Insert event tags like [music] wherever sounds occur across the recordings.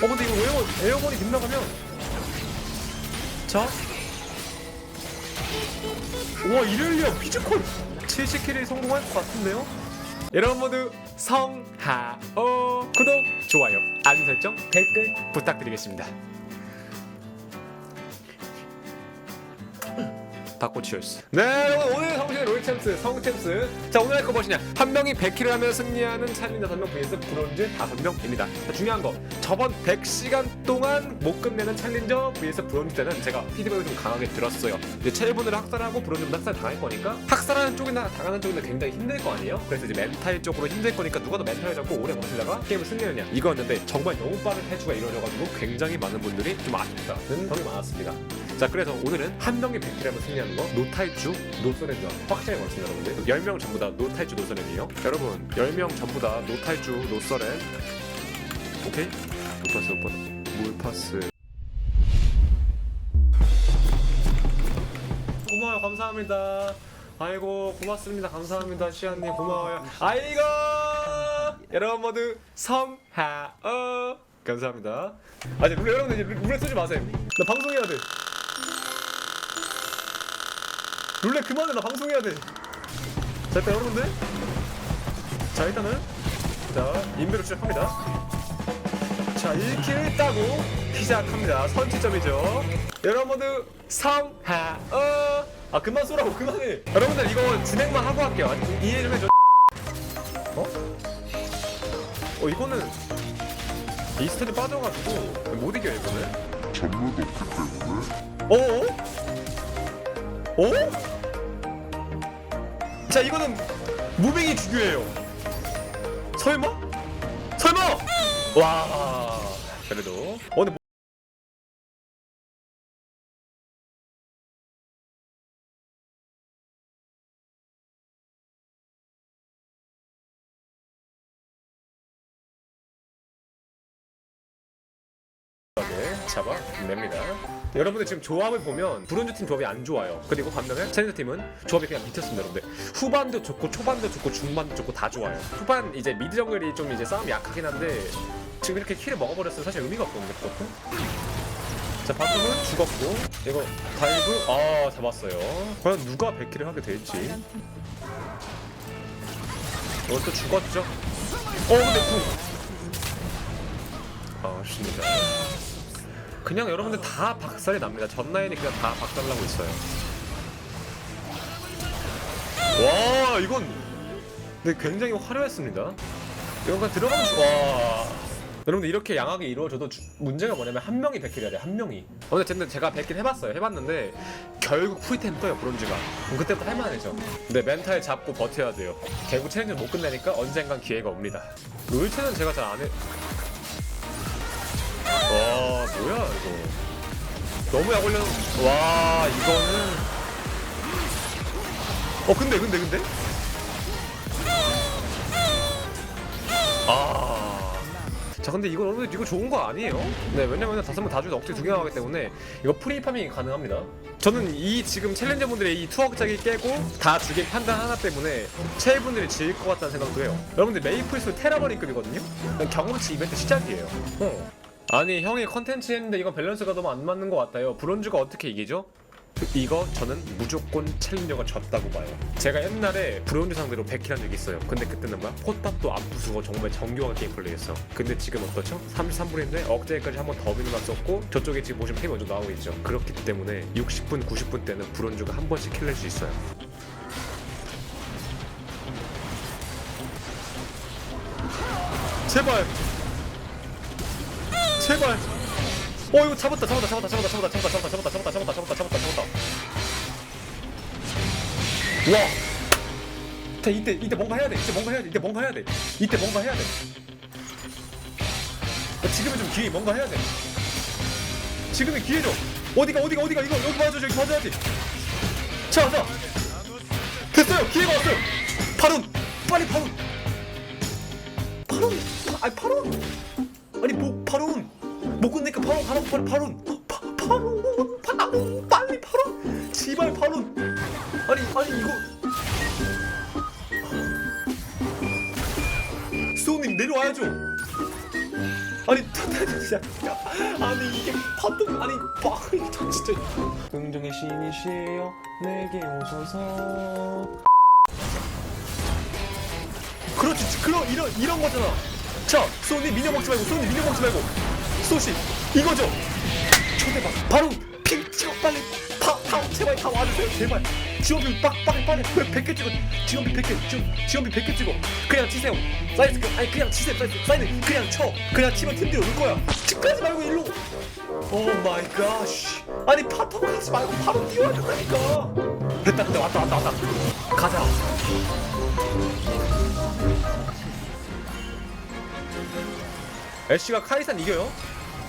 어 근데 이거 에어건 에어건이 빗나가면 자. 와 이렐리아 피지컬 70킬이 성공할 것 같은데요? 여러분 모두 성하오 구독 좋아요 알림 설정 댓글 부탁드리겠습니다. 바코치얼스 네 여러분 오늘 성실의 로이 챔스 성 챔스. 자 오늘 할 거 무엇이냐? 한 명이 100킬을 하면 승리하는 챌린저 5명 vs 브론즈 5명입니다. 자, 중요한 거. 저번 100시간 동안 못 끝내는 챌린저 vs 브론즈 때는 제가 피드백을 좀 강하게 들었어요. 이제 체일분을 학살하고 브론즈는 학살 당할 거니까 학살하는 쪽이나 당하는 쪽이나 굉장히 힘들 거 아니에요? 그래서 이제 멘탈 쪽으로 힘들 거니까 누가 더 멘탈을 잡고 오래 버티다가 게임을 승리하느냐? 이거였는데 정말 너무 빠른 해주가 이루어져가지고 굉장히 많은 분들이 좀 아쉽다는 평이 많았습니다 자 그래서 오늘은 한 명이 100킬 하면 승리하는 거. 노타이주 노서렌저 확실히 걸었습니다 여러분들. 10명 전부 다 노타이주 노서렌이에요. 여러분 10명 전부 다 노타이주 노서렌. 오케이? 노파스 오빠 물파스. 고마워요. 감사합니다. 아이고 고맙습니다. 감사합니다 시안님. 고마워요. 아이고! 여러분 모두 성하어 감사합니다. 아 이제 룰 여러분들 이제 룰- 룰렛 쓰지 마세요. 나 방송해야 돼 룰렛 그만해 나 방송해야 돼자 일단 여러분들. 자 일단은. 자 인베로 시작합니다. 자 1킬 따고 시작합니다. 선취점이죠. 여러분 모두 성하어. 아 그만 쏘라고 그만해. 여러분들 이거 진행만 하고 할게요. 이해 좀 해줘. 어? 어 이거는 이스턴이 빠져가지고 못 이겨요 이거는. 전문도 없기 때문에? 어? 어? 자 이거는 무빙이 중요해요 설마? 설마? 와 그래도 어 근데 네, 잡아냅니다. 여러분들 지금 조합을 보면 브론즈 팀 조합이 안 좋아요. 그리고 반면에 챌린저 팀은 조합이 그냥 미쳤습니다, 여러분들. 후반도 좋고 초반도 좋고 중반도 좋고 다 좋아요. 후반 이제 미드 정글이 좀 이제 싸움이 약하긴 한데 지금 이렇게 킬을 먹어버렸으면 사실 의미가 없거든요, 그것도. 자, 바텀은 죽었고 이거 다이브 아 잡았어요. 과연 누가 100킬을 하게 될지. 이것도 죽었죠. 어 근데 궁. 아, 쉽니다. 그냥 여러분들 다 박살이 납니다. 전 라인이 그냥 다 박살나고 있어요. 와, 이건 근데 굉장히 화려했습니다. 이건 들어가면 죽- 와. 여러분들 이렇게 양하게 이루어져도 주- 문제가 뭐냐면 한 명이 100킬 해야 돼, 한 명이. 어, 근데 근데 제가 100킬 해봤어요. 해봤는데 결국 풀템 떠요, 브론즈가. 그때부터 할만해져. 근데 멘탈 잡고 버텨야 돼요. 결국 챌린저 못 끝내니까 언젠간 기회가 옵니다. 롤체는 제가 잘 안 해. 와 뭐야 이거. 너무 약 올려 와 이거는. 어 근데 근데 근데? 아자 근데 이거 여러분들 이거 좋은 거 아니에요? 네 왜냐면 다섯 명다 주면 억지 두개 나가기 때문에 이거 프리 파밍이 가능합니다. 저는 이 지금 챌린저 분들의 이 투억짜기 깨고 다 주게 판단 하나 때문에 체일 분들이 질 것 같다는 생각도 해요. 여러분들 메이플스 테라버리급이거든요? 경험치 이벤트 시작이에요. 어. 아니 형이 컨텐츠 했는데 이거 밸런스가 너무 안 맞는 것 같아요. 브론즈가 어떻게 이기죠? 이거 저는 무조건 챌린저가 졌다고 봐요. 제가 옛날에 브론즈 상대로 100킬 한 적이 있어요. 근데 그때는 뭐야? 포탑도 안 부수고 정말 정교하게 게임 플레이했어. 근데 지금 어떻죠? 33분인데 억제까지 한 번더 썼고 저쪽에 지금 보시면 템이 먼저 나오고 있죠. 그렇기 때문에 60분, 90분 때는 브론즈가 한 번씩 킬 낼 수 있어요. 제발 제발. 어 이거 잡았다 잡았다 잡았다 잡았다 잡았다 잡았다 잡았다 잡았다 잡았다 잡았다 잡았다 잡았다. 와. 자 이때 이때 뭔가 해야 돼. 이때 뭔가 해야 돼. 이때 뭔가 해야 돼. 이때 뭔가 해야 돼. 어, 지금은 좀 기회 뭔가 해야 돼. 지금의 기회죠. 어디가 어디가 어디가 이거 여기 봐줘 여기 봐줘야지. 자 자. 됐어요 기회가 왔어요. 파룬 빨리. 아니 뭐 파룬 못 끝내니까 파룬 파, 파룬 파룬 빨리 파룬 제발 파룬 아니 아니 이거. 소님 내려와야죠. 아니 타- 진짜. 아니 이게 파도 아니 빠 이거 진짜. 긍정의 신이시여 내게 오소서. 그렇지 그런 이런 이런 거잖아. 자 소니 미녀 먹지 말고 소니 미녀 먹지 말고. 소시 이거죠? 초대박. 바로 핑 찍어 빨리 파 파 제발 다 와주세요. 제발. 지원비 빡빡 빨리 왜 100개 찍어? 지원비 100개 지원, 지원비 100개 찍어. 그냥 치세요. 사이즈 그, 아니 그냥 치세요. 사이즈 사이즈 그냥 쳐. 그냥 치면 팀들이 올 거야. 집까지 말고 일로. 오 마이 갓 아니 파터 가지 말고 바로 뛰어야 된다니까. 됐다 됐다. 왔다 왔다 왔다. 가자. 애쉬가 카이산 이겨요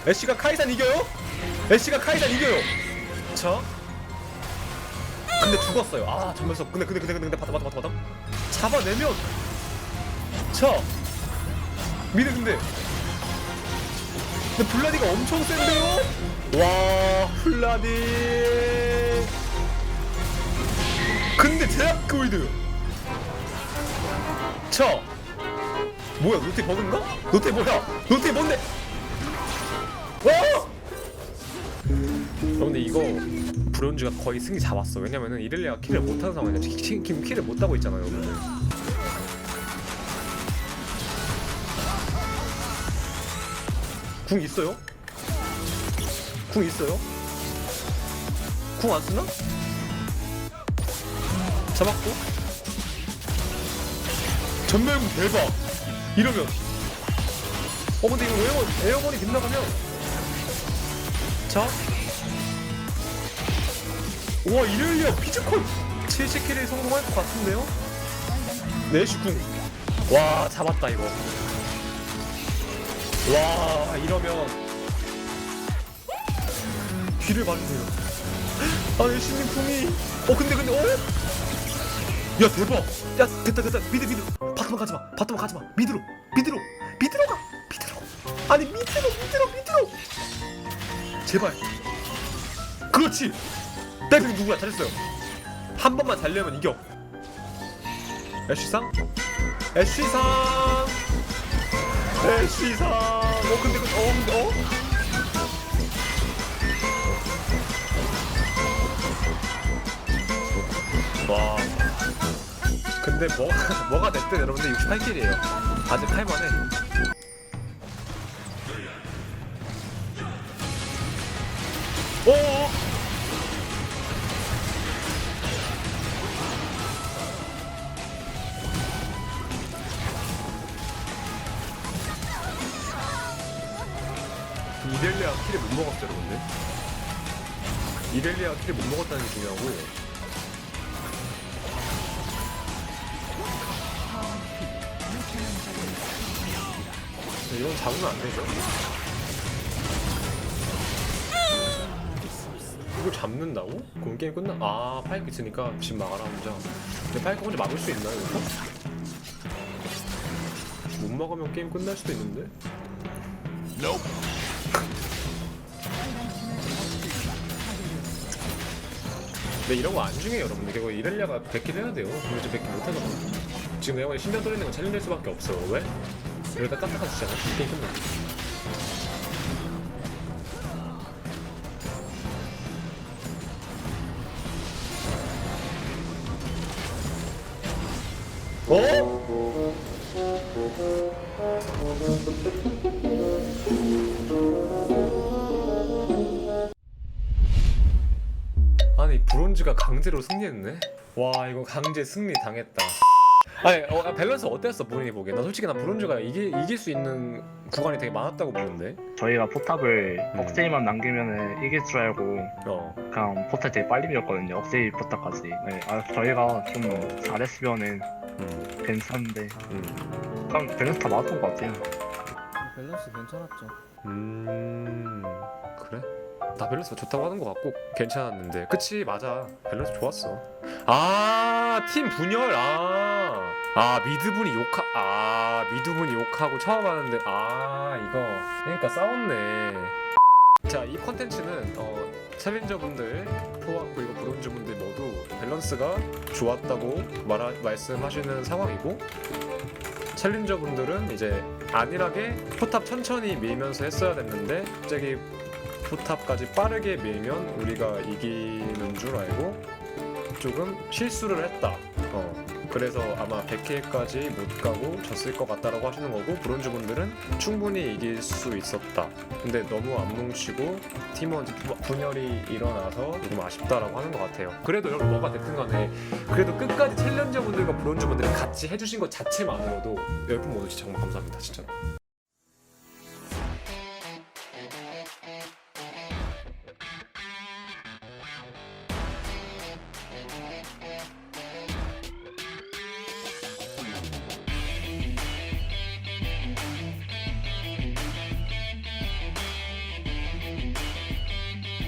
애쉬가 카이산 이겨요? 애쉬가 카이산 이겨요. 자 근데 죽었어요. 아 정면서. 근데 근데 근데 근데 받아 받아 받아 받아. 잡아내면. 자 미드 근데. 근데 블라디가 엄청 센데요? 와 블라디. 근데 제약 골드. 자 뭐야 노태 버그인가? 노태 뭐야? 노태 뭔데 근데 이거 브론즈가 거의 승리 잡았어. 왜냐면은 이렐리아가 킬을 못하는 상황이야 지금 지금 킬을 못하고 있잖아요 여러분들. 궁 있어요? 궁 있어요? 궁 안 쓰나? 잡았고. 전멸궁 대박. 이러면. 어 근데 이거 에어건 에어건이 빗나가면. 자 와 이렐리아 피지컬 70킬에 성공할 것 같은데요? 내시궁 와 잡았다 이거. 와 이러면 귀를 봐주세요. 아 내시님 궁이. 어 근데 근데 어? 야 대박. 야 됐다 됐다. 미드 미드. 바텀만 가지마. 바텀만 가지마. 미드로. 미드로. 미드로 가. 미드로. 아니 미드로 미드로 미드로. 제발. 그렇지 대표 누구야 잘했어요 한 번만 달려면 이겨 애쉬상 애쉬상 애쉬상 어 근데 그- 어 근데 어 와. 근데 뭐 [laughs] 뭐가 됐든 여러분들 68킬이에요. 아직 할만해. 오. 이렐리아 킬을 못 먹었다는 게 중요하고 네, 이건 잡으면 안 되죠. 이걸 잡는다고? 그럼 게임 끝나? 아, 파이크 있으니까 집 막아라 혼자. 근데 파이크 혼자 막을 수 있나요, 이거? 못 막으면 게임 끝날 수도 있는데? 근데 이런 거 안 중요해요, 여러분들. 이거 이렐리아가 100킬 해야 돼요. 근데 이제 100킬 못하잖아. 지금 내가 신경 떨리는 건 챌린저일 수밖에 없어. 왜? 이러다 깜빡하시잖아. 게임 끝나. 어? 브론즈가 강제로 승리했네. 와 이거 강제 승리 당했다. 아니 어, 아, 밸런스 어땠어 본인이 보기에? 나 솔직히 나 브론즈가 이기, 이길 수 있는 구간이 되게 많았다고 보는데. 저희가 포탑을 음. 억제이만 남기면 이길 줄 알고 어. 그냥 포탑 되게 빨리 밀었거든요. 억제이 포탑까지. 네, 아, 저희가 좀 잘했으면은 음. 괜찮은데 음. 그냥 밸런스 다 맞았던 것 같아요. 밸런스 괜찮았죠. 음. 그래? 나 밸런스가 좋다고 하는 것 같고 괜찮았는데. 그치 맞아. 밸런스 좋았어. 아 팀 분열. 아, 아 미드분이 욕하 아 미드분이 욕하고 처음 하는데. 아 이거. 그러니까 싸웠네. 자 이 컨텐츠는 어 챌린저분들 포함 그리고 브론즈분들 모두 밸런스가 좋았다고 말하, 말씀하시는 상황이고 챌린저분들은 이제 안일하게 포탑 천천히 밀면서 했어야 됐는데 갑자기 포탑까지 빠르게 밀면 우리가 이기는 줄 알고 조금 실수를 했다. 어. 그래서 아마 100K까지 못 가고 졌을 것 같다라고 하시는 거고 브론즈 분들은 충분히 이길 수 있었다. 근데 너무 안 뭉치고 팀원 분열이 일어나서 조금 아쉽다라고 하는 것 같아요. 그래도 여러분 뭐가 됐든 간에 그래도 끝까지 챌린저 분들과 브론즈 분들이 같이 해주신 것 자체만으로도 열분 모두 정말 감사합니다 진짜.